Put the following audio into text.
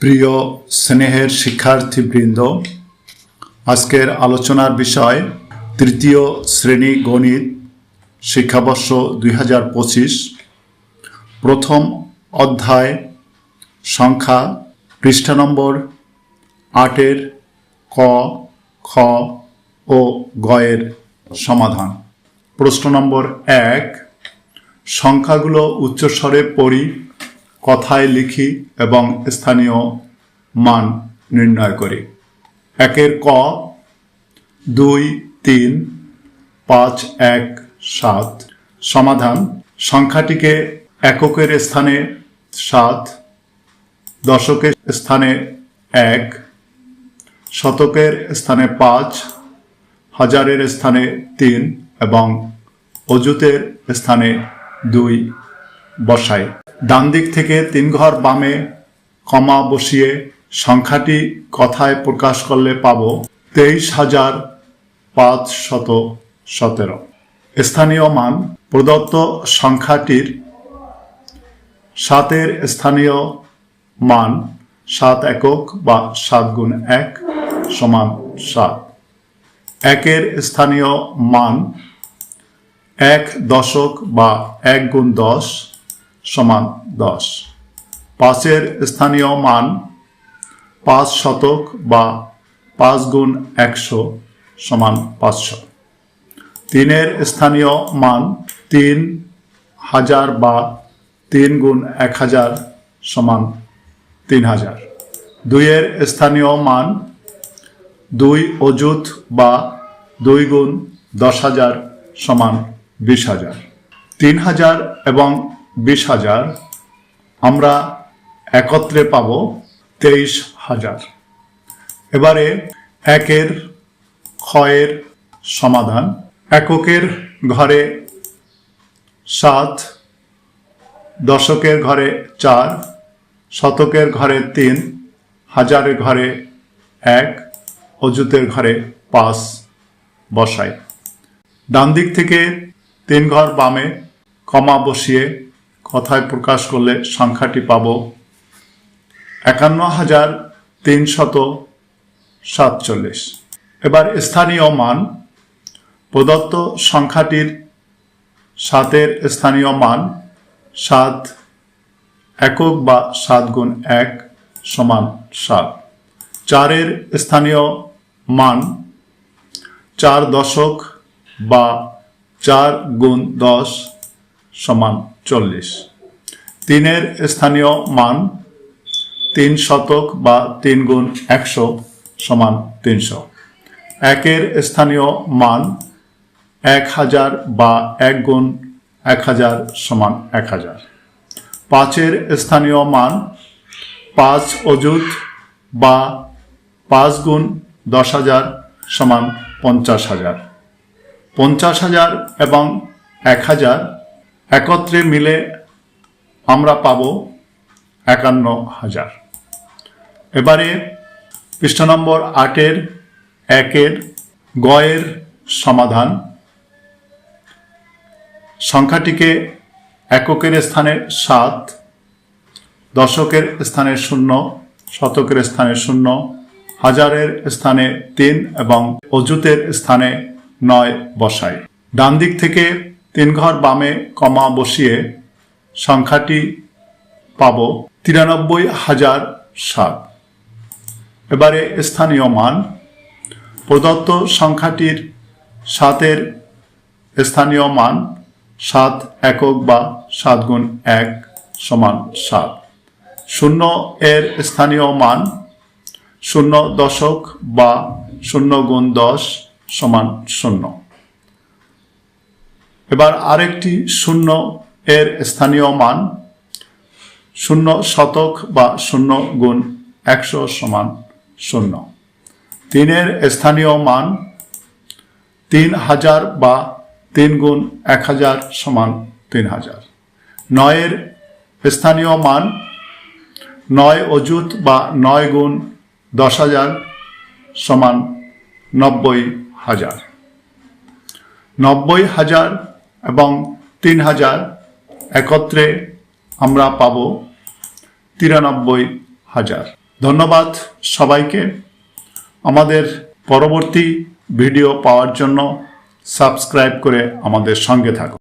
প্রিয় স্নেহের শিক্ষার্থীবৃন্দ, আজকের আলোচনার বিষয় তৃতীয় শ্রেণি গণিত, শিক্ষাবর্ষ দুই হাজার পঁচিশ, প্রথম অধ্যায়, সংখ্যা পৃষ্ঠা নম্বর আটের ক, খ ও গয়ের সমাধান। প্রশ্ন নম্বর এক, সংখ্যাগুলো উচ্চস্বরে পড়ি কথায় লিখি এবং স্থানীয় মান নির্ণয় করি। একের ক, দুই, তিন, পাঁচ, এক, সাত। সমাধান, সংখ্যাটিকে এককের স্থানে সাত, দশকের স্থানে এক, শতকের স্থানে পাঁচ, হাজারের স্থানে তিন এবং অজুতের স্থানে দুই বসাই। ডান দিক থেকে তিন ঘর বামে কমা বসিয়ে সংখ্যাটি কথায় প্রকাশ করলে পাব তেইশ হাজার পাঁচ শত সতেরো। স্থানীয় মান, প্রদত্ত সংখ্যাটির সাতের স্থানীয় মান সাত একক বা সাত গুণ এক সমান সাত। একের স্থানীয় মান এক দশক বা এক গুণ দশ সমান দশ। পাঁচের স্থানীয় মান পাঁচ শতক বা পাঁচ গুণ একশো সমান পাঁচশো। তিনের স্থানীয় মান তিন হাজার বা তিন গুণ এক হাজার সমান তিন হাজার। দুইয়ের স্থানীয় মান দুই অযুত বা দুই গুণ দশ হাজার সমান বিশ হাজার। তিন হাজার এবং বিশ হাজার, আমরা একত্রে পাব তেইশ হাজার। এবারে একের ক্ষয়ের সমাধান, এককের ঘরে সাত, দশকের ঘরে চার, শতকের ঘরে তিন, হাজারের ঘরে এক, অযুতের ঘরে পাঁচ বসাই। ডান দিক থেকে তিন ঘর বামে কমা বসিয়ে কথায় প্রকাশ করলে সংখ্যাটি পাব একান্ন হাজার তিনশত সাতচল্লিশ। এবার স্থানীয় মান, প্রদত্ত সংখ্যাটির সাতের স্থানীয় মান সাত একক বা সাত গুণ এক সমান সাত। চারের স্থানীয় মান চার দশক বা চার গুণ দশ সমান চল্লিশ। তিনের স্থানীয় মান তিন শতক বা তিন গুণ একশো সমান তিনশো। একের স্থানীয় মান এক হাজার বা এক গুণ এক হাজার সমান এক হাজার। পাঁচের স্থানীয় মান পাঁচ অযুত বা পাঁচ গুণ দশ হাজার সমান পঞ্চাশ হাজার। পঞ্চাশ হাজার এবং এক হাজার একত্রে মিলে আমরা পাব একান্ন হাজার। এবারে পৃষ্ঠ নম্বর আটের, একের, গয়ের সমাধান। সংখ্যাটিকে এককের স্থানে সাত, দশকের স্থানে শূন্য, শতকের স্থানে শূন্য, হাজারের স্থানে তিন এবং অজুতের স্থানে নয় বসায়। ডান দিক থেকে তিন ঘর বামে কমা বসিয়ে সংখ্যাটি পাব তিরানব্বই হাজার সাত। এবারে স্থানীয় মান। প্রদত্ত সংখ্যাটির সাতের স্থানীয় মান সাত একক বা সাত গুণ এক সমান সাত। শূন্য এর স্থানীয় মান শূন্য দশক বা শূন্য গুণ দশ সমান শূন্য। এবার আরেকটি শূন্য এর স্থানীয় মান, শূন্য শতক বা শূন্য গুণ একশো সমান শূন্য। তিনের স্থানীয় মান তিন হাজার বা তিন গুণ এক হাজার সমান তিন হাজার। নয়ের স্থানীয় মান নয় অযুত বা নয় গুণ দশ হাজার সমান নব্বই হাজার। নব্বই হাজার এবং তিন হাজার একত্রে আমরা পাব তিরানব্বই হাজার। ধন্যবাদ সবাইকে। আমাদের পরবর্তী ভিডিও পাওয়ার জন্য সাবস্ক্রাইব করে আমাদের সঙ্গে থাকুন।